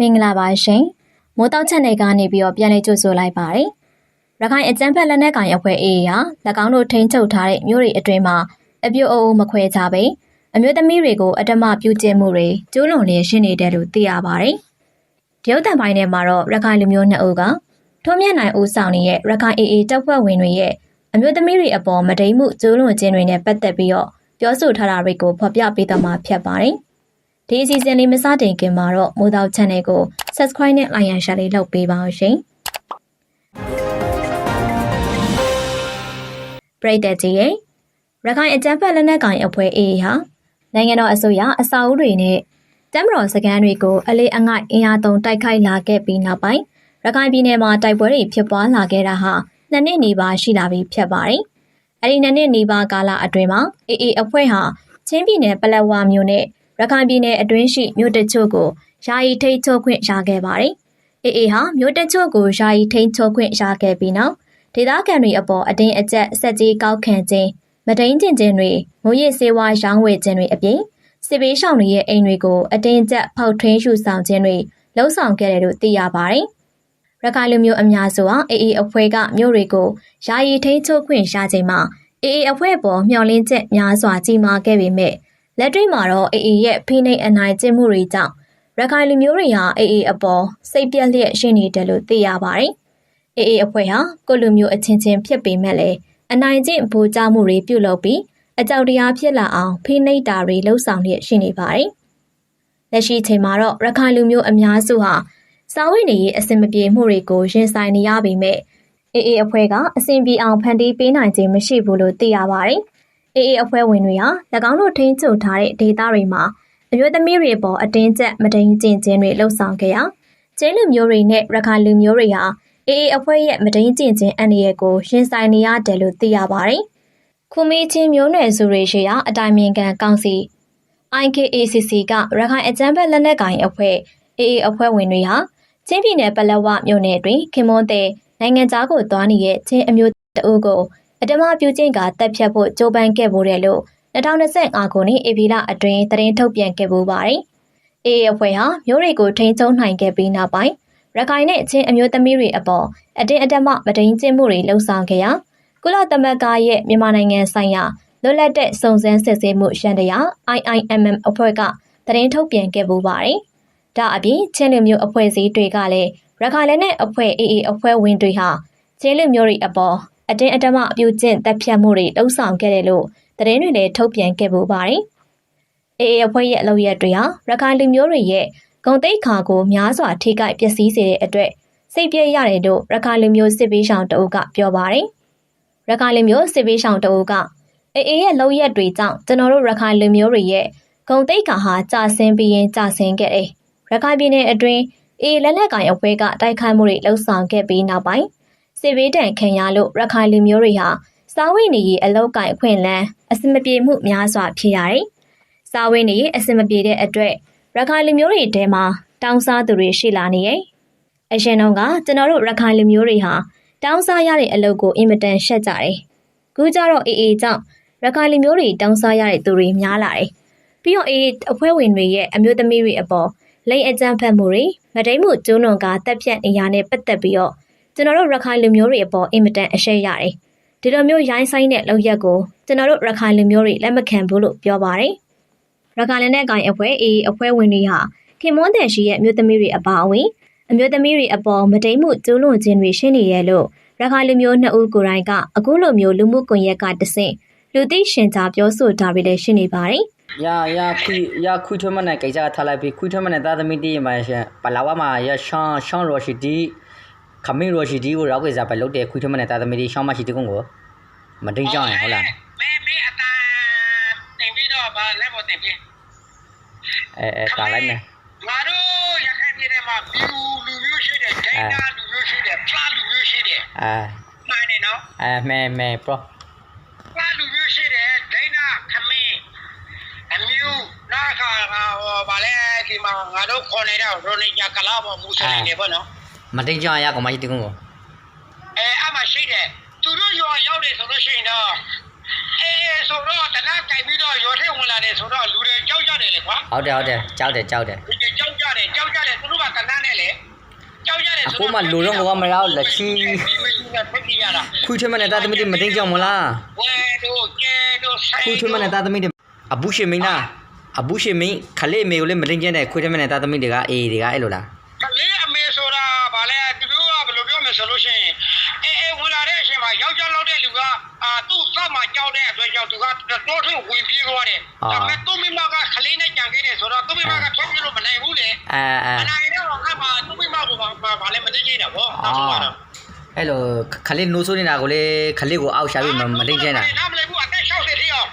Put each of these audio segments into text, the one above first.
မင်္ဂလာပါရှင်မိုးတောက်ချက်နယ်ကနေပြီးတော့ပြန်လည်ကြိုဆိုလိုက်ပါတယ်ရခိုင်အကြမ်းဖက်လက်နက်ကိုင်အဖွဲ့ AA ဟာ၎င်းတို့ထိန်းချုပ်ထားတဲ့မြို့တွေအတွင်းမှာအပြုတ်အုပ်မခွဲကြပဲအမျိုးသမီးတွေကိုအတ္တမပြုကျင့်မှုတွေကျူးလွန်နေရှင်းနေတယ်လို့သိရပါတယ်တရုတ်တန်ပိုင်းထဲမှာတော့ရခိုင်လူမျိုးနှစ်ဦးကထုံးမြတ်နိုင်ဦးဆောင်နေတဲ့ရခိုင် AA တပ်ဖွဲ့ဝင်တွေရဲ့အမျိုးသမီးတွေအပေါ်မတိမ်မှုကျူးလွန်ခြင်းတွေနဲ့ပတ်သက်ပြီးတော့ပြောဆိုထားတာတွေကိုဖော်ပြပေးသွားမှာဖြစ်ပါတယ် ဒီအစီအစဉ်လေးမစတင်ခင်မှာတော့မိုးတောက် channel ကို subscribe နဲ့ like and share လေးလုပ်ပေးပါအောင်ရှင်ပရိသတ်ကြီးရဲ့ရခိုင်အကြမ်းဖက်လက်နက်ကိုင်အဖွဲ့ AA ဟာနိုင်ငံတော်အစိုးရအစာအုပ်တွေနဲ့တမ်မတော်စကန်တွေကိုအလေးအငိုက်အင်အားသုံးတိုက်ခိုက်လာခဲ့ပြီးနောက်ပိုင်းရခိုင်ပြည်နယ်မှာတိုက်ပွဲတွေဖြစ်ပွားလာခဲ့တာဟာနှစ်နှစ်နီးပါးရှိလာပြီဖြစ်ပါတယ်။အဲဒီနှစ်နှစ်နီးပါးကာလအတွင်းမှာ AA အဖွဲ့ဟာချင်းပြည်နယ်ပလက်ဝမြို့နဲ့ ရခိုင်ပြည်နယ်အတွင်းရှိမြို့တချို့ကိုယာယီထိန်းချုပ်ခွင့်ရခဲ့ပါတယ်။ AA ဟာမြို့တချို့ကိုယာယီထိန်းချုပ်ခွင့်ရခဲ့ပြီးနောက်ဒေသခံတွေအပေါ်အတင်းအကျပ်စက်ကြီးကောက်ခံခြင်းမတိန်ကျင်ခြင်းတွေငွေရည်စေဝါရောင်းဝယ်ခြင်းတွေအပြင်စစ်ပေးရှောင်တွေရဲ့အိမ်တွေကိုအတင်းကျပ်ဖောက်ထွင်းယူဆောင်ခြင်းတွေလှုံ့ဆော်ခဲ့တယ်လို့သိရပါတယ်။ရခိုင်လူမျိုးအများစုဟာ AA အဖွဲ့ကမြို့တွေကိုယာယီထိန်းချုပ်ခွင့်ရချိန်မှာ AA အဖွဲ့ပေါ်မျှော်လင့်ချက်များစွာကြီးမားခဲ့ပေမဲ့ လက်တွေ့မှာတော့ AA ရဲ့ဖိနှိပ်အနိုင်ကျင့်မှုတွေကြောင့်ရခိုင်လူမျိုးတွေဟာ AA အပေါ်စိတ်ပြက်လျက်ရှိနေတယ်လို့သိရပါတယ်။ AA အဖွဲ့ဟာကိုလူမျိုးအချင်းချင်းဖြစ်ပေမဲ့လည်းအနိုင်ကျင့်ဗိုလ်ကြမှုတွေပြုလုပ်ပြီးအကြောက်တရားဖြစ်လာအောင်ဖိနှိပ်တာတွေလှုံ့ဆော်လျက်ရှိနေပါတယ်။လက်ရှိချိန်မှာတော့ရခိုင်လူမျိုးအများစုဟာစာဝိနေရေးအဆင်မပြေမှုတွေကိုရင်ဆိုင်နေရပေမဲ့ AA အဖွဲ့ကအဆင်ပြေအောင်ဖန်တီးပေးနိုင်ခြင်းမရှိဘူးလို့သိရပါတယ်။ AA အဖွဲ့ဝင်တွေဟာ၎င်းတို့ထိန်းချုပ်ထားတဲ့ဒေသတွေမှာအမျိုးသမီးတွေပေါ်အတင်းကျပ်မတိန်ကျင့်ခြင်းတွေလှုံ့ဆော်ခဲ့ရာကျင်းလူမျိုးတွေနဲ့ရခိုင်လူမျိုးတွေဟာ AA အဖွဲ့ရဲ့မတိန်ကျင့်ခြင်းအန္တရာယ်ကိုရင်ဆိုင်နေရတယ်လို့သိရပါတယ်။ခုမီချင်းမျိုးနွယ်စုတွေရှိရာအတိုင်ပင်ခံကောင်စီ IKACC ကရခိုင်အကြမ်းဖက်လက်နက်ကိုင်အဖွဲ့ AA အဖွဲ့ဝင်တွေဟာချင်းပြည်နယ်ပလက်ဝမြို့နယ်တွင်ခင်မွန်းတဲ့နိုင်ငံသားကိုသွားနေတဲ့ချင်းအမျိုးတအုပ်ကို အတမပြုကျင့်ကတက်ဖြတ်ဖို့ကြိုးပမ်းခဲ့မှုတယ်လို့2025ခုနှစ်ဧပြီလအတွင်းသတင်းထုတ်ပြန်ခဲ့ပူပါတယ်။ AA အဖွဲ့ဟာမျိုးတွေကိုထိန်းချုပ်နိုင်ခဲ့ပြီးနောက်ပိုင်းရခိုင်နဲ့ချင်းအမျိုးသမီးတွေအပေါ်အတင်းအဓမ္မမတိန်ကျင့်မှုတွေလှုံ့ဆော်ခဲ့ရာကုလသမဂ္ဂရဲ့မြန်မာနိုင်ငံဆိုင်ရာလွတ်လပ်တဲ့စုံစမ်းစစ်ဆေးမှုရှန်တရား IIMM အဖွဲ့ကသတင်းထုတ်ပြန်ခဲ့ပူပါတယ်။ဒါအပြင်ချင်းလူမျိုးအဖွဲ့အစည်းတွေကလည်းရခိုင်လက်နက်အဖွဲ့ AA အဖွဲ့ဝင်တွေဟာချင်းလူမျိုးတွေအပေါ် အတင်းအဓမ္မအပြုကျင့်တပ်ဖြတ်မှုတွေလှုံ့ဆော်ခဲ့တယ်လို့သတင်းတွေလည်းထုတ်ပြန်ခဲ့ပူပါတယ်။ AA အဖွဲ့ရဲ့အလုပ်ရက်တွေဟာရခိုင်လူမျိုးတွေရဲ့ဂုံတိတ်ခါကိုများစွာထိခိုက်ပျက်စီးစေတဲ့အတွက်စိတ်ပြည့်ရတယ်လို့ရခိုင်လူမျိုးစစ်ပေးဆောင်တအုပ်ကပြောပါတယ်။ရခိုင်လူမျိုးစစ်ပေးဆောင်တအုပ်ကအေအေရဲ့လောက်ရက်တွေကြောင့်ကျွန်တော်တို့ရခိုင်လူမျိုးတွေရဲ့ဂုံတိတ်ခါဟာကြာဆင်းပြီးရင်ကြာဆင်းခဲ့တယ်။ရခိုင်ပြည်နယ်အတွင်းအေလက်လက်ကိုင်အဖွဲ့ကတိုက်ခိုက်မှုတွေလှုံ့ဆော်ခဲ့ပြီးနောက်ပိုင်း စစ်ဘေးတံခံရလို့ရခိုင်လူမျိုးတွေဟာစားဝိနေရေးအလောက်ကင်အခွင့်အလန်းအစမပြေမှုများစွာဖြစ်ရတယ်။စားဝိနေရေးအစမပြေတဲ့အတွက်ရခိုင်လူမျိုးတွေထဲမှာတောင်းစားသူတွေရှိလာနေရဲ့။အရင်တော့ကကျွန်တော်တို့ရခိုင်လူမျိုးတွေဟာတောင်းစားရတဲ့အလုပ်ကိုအင်မတန်ရှက်ကြတယ်။ခုကျတော့အေးအေးကြောင့်ရခိုင်လူမျိုးတွေတောင်းစားရတဲ့သူတွေများလာတယ်။ပြီးတော့အေးအဖွဲ့ဝင်တွေရဲ့အမျိုးသမီးတွေအပေါ်လိန်အကြမ်းဖက်မှုတွေမတိမ်မှုကျူးလွန်ကတက်ပြတ်နေရတဲ့ပတ်သက်ပြီးတော့ ကျွန်တော်တို့ရခိုင်လူမျိုးတွေအပေါ်အင်မတန်အရှက်ရတယ်။ဒီလိုမျိုးရိုင်းဆိုင်တဲ့လောက်ရက်ကိုကျွန်တော်တို့ရခိုင်လူမျိုးတွေလက်မခံဘူးလို့ပြောပါတယ်။ရခိုင်လက်နက်ကိုင်အဖွဲ့အေးအဖွဲ့ဝင်တွေဟာခင်မွန်းတဲ့ရှိရဲ့အမျိုးသမီးတွေအပါအဝင်အမျိုးသမီးတွေအပေါ်မတိမ်မှုကျူးလွန်ခြင်းတွေရှိနေရဲ့လို့ရခိုင်လူမျိုးနှစ်ဦးကိုယ်တိုင်ကအခုလိုမျိုးလူမှုကွန်ရက်ကတဆင့်လူသိရှင်ကြားပြောဆိုတာတွေလည်းရှိနေပါတယ်။ရရခွိရခွိထွမနဲ့ကိစ္စထားလိုက်ပြီးခွိထွမနဲ့သားသမီးတည်းမှာရှင်ပလာဝမှာရရှောင်းရှောင်းရောရှိဒီ ခမင်းရောရှိဒီကိုရောက်ကြပဲလုတ်တယ်ခွိထွမနဲ့သားသမီးတည်းရှောင်းမရှိတကုန်းကိုမတိန်ကြောင်းရဟုတ်လားမင်းမင်းအတန်တင်ပြီးတော့ဗာလက်ပေါ်တင်ပြီးအဲအဲတာလိုက်မယ်ငါတို့ရခိုင်ပြည်နယ်မှာဘီလူလူမျိုးရှိတယ်ဒိနာလူမျိုးရှိတယ်ဖလာလူမျိုးရှိတယ်အဲမှန်တယ်နော်အဲမဲမဲပရောဖလာလူမျိုးရှိတယ်ဒိနာခမင်းအမျိုးနာခါဟောဗာလဲဒီမှာငါတို့ခေါ်နေတဲ့ရိုနီယာကလာပေါ်မူဆလင်တွေပေါ့နော် မတိန်ကြောင်းရကောင်မရှိတကုန်းကိုအဲအမှရှိတယ်သူတို့ရောရောက်တယ်ဆိုလို့ရှိရင်တော့အဲဆိုတော့တနက်ကြိုက်ပြီးတော့ရောထဲဝင်လာတယ်ဆိုတော့လူတွေကြောက်ကြတယ်လေကွာဟုတ်တယ်ဟုတ်တယ်ကြောက်တယ်ကြောက်တယ်ဒီကြောက်ကြတယ်ကြောက်ကြတယ်သူတို့ကတနက်ကိုမလူတော့ကမရောက်လက်ချီဒီမရှိနဲ့ဖက်ကြည့်ရတာခွေးထွေးမနဲ့သားသမီးတွေမတင်ကြောင်မလားဝဲတို့ကျဲတို့ဆိုင်ခွေးထွေးမနဲ့သားသမီးတွေအဘူးရှင်မင်းလားအဘူးရှင်မင်းခလေးမေကိုလည်းမတင်ကျန်တဲ့ခွေးထွေးမနဲ့သားသမီးတွေကအေးတွေကအဲ့လိုလားကလေးအမေဆိုတာဗာလဲသူတို့ ကဘယ်လိုပြောမလဲဆိုလို့ရှိရင်အေးအေးဝင်လာတဲ့အချိန်မှာယောက်ျားလောက်တဲ့လူကအာသူ့စမှာကြောက်တဲ့အတွက်ကြောင့်သူကတော်ထုံဝင်ပြေးသွားတယ်ဒါပေမဲ့သူ့မိမကခလေးနဲ့ကြံခဲ့တယ်ဆိုတော့သူ့မိမကထွက်ပြေးလို့မနိုင်ဘူးလေအဲအဲအနိုင်တော့အမှသူ့မိမကဗာလဲမသိကြတာဗောအော်အဲ့လိုခလေးနိုးဆိုးနေတာကိုလေခလေးကိုအောက်ရှာပြီးမတင်ကျန်တာနားမလဲဘူးအသက်60ထိအောင်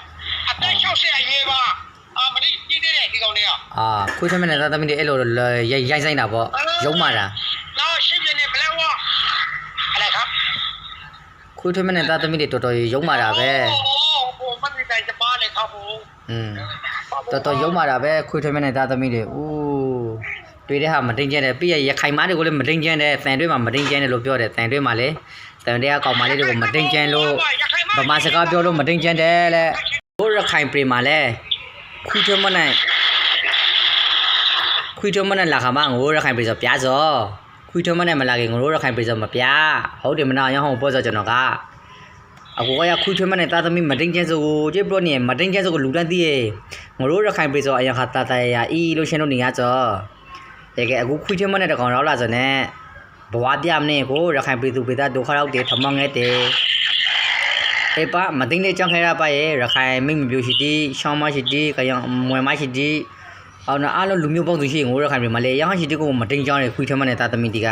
အသက်60အရွယ်ပါအာမသိကြည့်သေးတယ်ဒီကောင်တွေကအာခွေးထွေးမနဲ့သားသမီးတွေအဲ့လိုရိုက်ရိုက်ဆိုင်တာပေါ့ရုံးမာတာ ခွေးထွေးမနဲ့သားသမီးတွေတော်တော်ရုံးမာတာပဲ โอ้โหมันมีแต่จะป้าเลยครับผม อืมတော်တော်ရုံးမာတာပဲခွေးထွေးမနဲ့သားသမီးတွေဦးတွေ့တဲ့ဟာမတင်ကျန်တဲ့ပြီးရရခိုင်မားတွေကိုလည်းမတင်ကျန်တဲ့တန်တွဲမှာမတင်ကျန်တယ်လို့ပြောတယ်တန်တွဲမှာလည်းတန်တွဲကကောင်မလေးတွေကိုမတင်ကျန်လို့ဗမာစကားပြောလို့မတင်ကျန်တယ်လေဘိုးရခိုင်ပြည်မှာလည်းခွေးထွေးမနဲ့ခွေးထွေးမနဲ့လာခါမငိုရခိုင်ပြည်ဆိုပြားစောခွေး ထွေးမနဲ့မလာခင်ငိုရခိုင်ပြည်ဆိုမပြားဟုတ်တယ်မနာရအောင်ပေါ်စောကျွန်တော်ကအကိုကရခွေးထွေးမနဲ့တာသမီမတင်ကျန်းစုကိုကျေပလို့နေမတင်ကျန်းစုကိုလူတန်းသိရေငတို့ရခိုင်ပြည်စောအရင်ခါတာတရအီလို့ရှင်းလို့နေရကြောတကယ်အခုခွေးထွေးမနဲ့တကောင်ရောက်လာစနဲ့ဘဝပြမနေကိုရခိုင်ပြည်သူပြည်သားဒုက္ခရောက်တယ်ထမငဲတယ်အေးပါမတင်တဲ့ကြောင့်ခဲရပါရဲ့ရခိုင်မိမပြူရှိတီရှောင်းမရှိတီကယံမွေမရှိတီ အောင်နာအားလုံးလူမျိုးပေါင်းစုရှိငိုရခိုင်ပြည်မှာလေရဟန်းရှိတီကိုမတင်ကြောင်းတဲ့ခွေးထွေးမနဲ့တာသမီတီက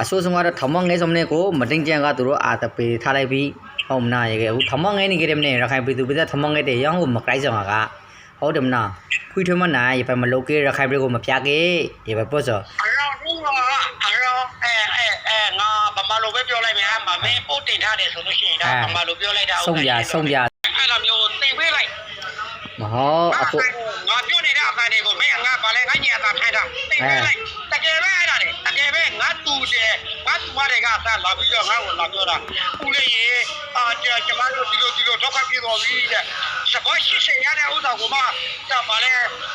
အဆိုးဆုံးကတော့ထမငဲစုံနဲ့ကိုမတင်ကျန်ကသူတို့အာတပေထားလိုက်ပြီးဟုတ်မနာရေကအခုထမငဲနေကြတယ်မနေရခိုင်ပြည်သူပြည်သက်ထမငဲတဲ့ရောင်းကိုမကြိုက်ဆောင်ကဟုတ်တယ်မနာခွေးထွေးမနာရေပဲမလုတ်ကေရခိုင်ပြည်ကိုမပြကေရေပဲပေါ့စောအရောင်းဘူးကအရောင်းအဲအဲအဲငါဗမာလိုပဲပြောလိုက်မယ်အမမင်းပို့တင်ထားတယ်ဆိုလို့ရှိရင်ဒါဗမာလိုပြောလိုက်တာဆုံးပြဆုံးပြအဲ့လိုမျိုးတင်ပေးလိုက်မဟုတ်အခု ငါပြောနေတဲ့အဖန်တွေကိုမင်းငါဗာ လဲငါညအသာထိုင်တာတင်ပေးလိုက်တကယ်ပဲအဲ့ဒါလေတကယ်ပဲငါတူတယ်ငါတူမတွေကဆက်လာပြီးတော့ငါ့ကိုလာပြောတာဦးလေးရေအာကျမတို့ဒီလိုဒီလိုဒုက္ခပြေတော်ပြီတဲ့စပေါ်ရှိစင်ရတဲ့ဥစ္စာကိုမှဒါဗာလဲ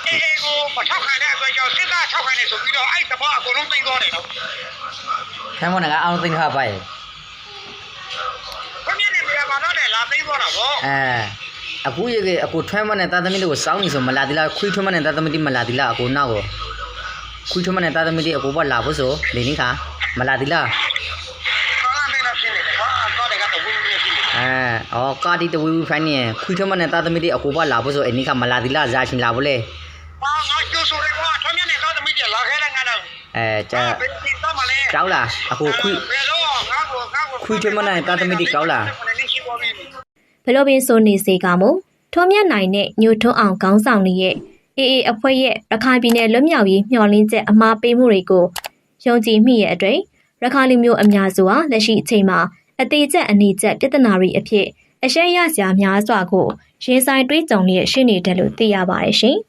အေးအေးကိုမထောက်ခံတဲ့အတွက်ကြောင့်စစ်သားထောက်ခံနေဆိုပြီးတော့အဲ့တဘောအကုန်လုံးသိသွားတယ်နော်ခမ်းမနာကအောင်သိထားပါရဲ့ဘယ်မြင်နေမြင်မှာတော့လေလာသိသွားတာဗောအဲ အခုရေကအခုထွန်းမနဲ့တာသမီတွေကိုစောင်းနေဆိုမလာသီလားခွေးထွန်းမနဲ့တာသမီမလာသီလားအခုနောက်ကိုခွေးထွန်းမနဲ့တာသမီတွေအခုဘလာဖို့ဆိုလေနေခါမလာသီလားကောင်းတဲ့နော်ရှင်းနေတယ်ဟာတော့တယ်ကတော့ဝင်းဝင်းရှင်းနေတယ်အဲဩကာတီတဝီဝီဖိုင်းနေခွေးထွန်းမနဲ့တာသမီတွေအခုဘလာဖို့ဆိုအနိခါမလာသီလားဇာရှင်လာဖို့လေဟာငါကျိုးဆိုရဲကွာထွန်းမြနေတော့တမိတယ်လာခဲတဲ့ငါတော့အဲကြာဘယ်တင်တော့မလဲကြောက်လားအခုခွေးဘယ်တော့ငါ့ကိုငါ့ကိုခွေးထွေးမနိုင်တာသမီးတွေကောင်းလားရှိပါပြီ ဘလို့ပင်ဆိုနေစေကမူထွန်းမြတ်နိုင်တဲ့ညိုထွန်းအောင်ခေါင်းဆောင်ရဲ့အေးအေးအဖွဲ့ရဲ့ရခိုင်ပြည်နယ်လွတ်မြောက်ရေးမျှော်လင့်ချက်အမှားပေးမှုတွေကိုယုံကြည်မိရဲ့အတွေ့ရခိုင်လူမျိုးအများစုဟာလက်ရှိအချိန်မှာအသေးချက်အနေချက်ပြဿနာတွေအဖြစ်အရှက်ရစရာများစွာကိုရင်ဆိုင်တွေးကြုံလျက်ရှိနေတယ်လို့သိရပါတယ်ရှင်။